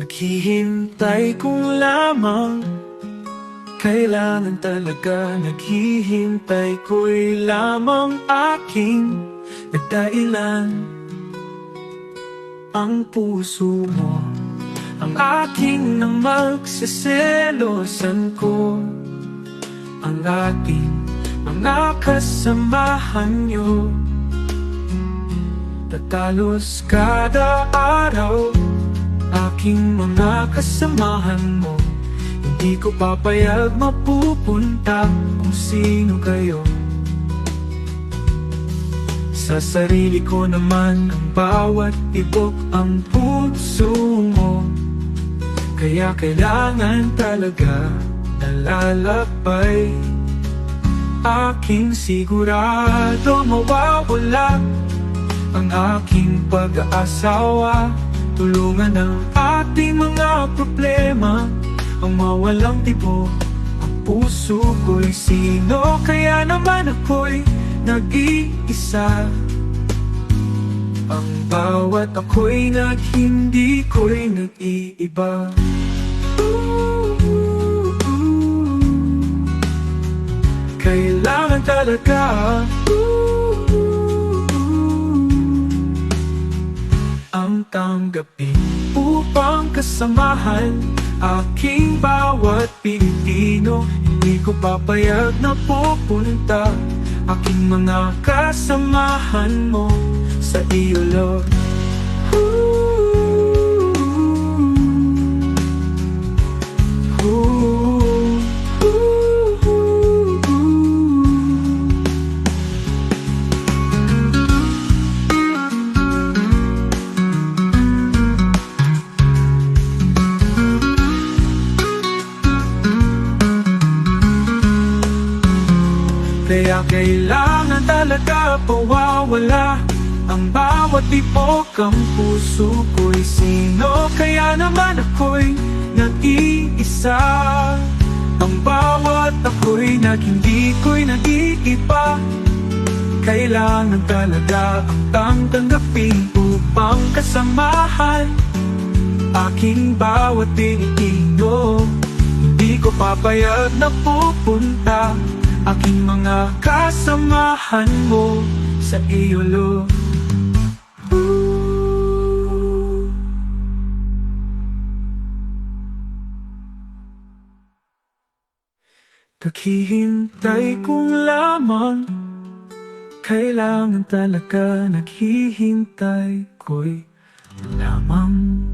Naghihintay kung lamang. Kailangan talaga Naghihintay ko'y lamang aking Nagdailan Ang puso mo Ang aking nang magsiselosan ko. Ang ating mga kasamahan nyo Tatalos kada araw Aking mga kasamahan mo. Hindi ko papayag mapupunta Kung sino kayo. Sa sarili ko naman Ang bawat tibok ang puso mo. Kaya kailangan talaga Nalalakbay Aking sigurado mawawala ang aking pag-aasawa Tulungan ang ating mga problema. Ang mawalang tibo Ang puso ko'y sino? Kaya naman ako'y nag-iisa. Ang bawat ako'y nag hindi ko'y nag-iiba. Kailangan talaga ang tanggapin upang kasamahan aking bawat Pilipino. Hindi ko papayag na pupunta aking mga kasamahan mo sa iyo, Lord Kaya kailangan talaga pawawala Ang bawat tibok ang puso ko'y sino. Kaya naman ako'y nag-iisa. Ang bawat ako'y nag hindi ko'y nag-iiba. Kailangan talaga ang tanggapin upang kasamahan Aking bawat tinitino Hindi ko papayag na pupunta Aking mga kasamahan mo sa iyo, Lord Ooh. Naghihintay kung lamang Kailangan talaga naghihintay ko'y lamang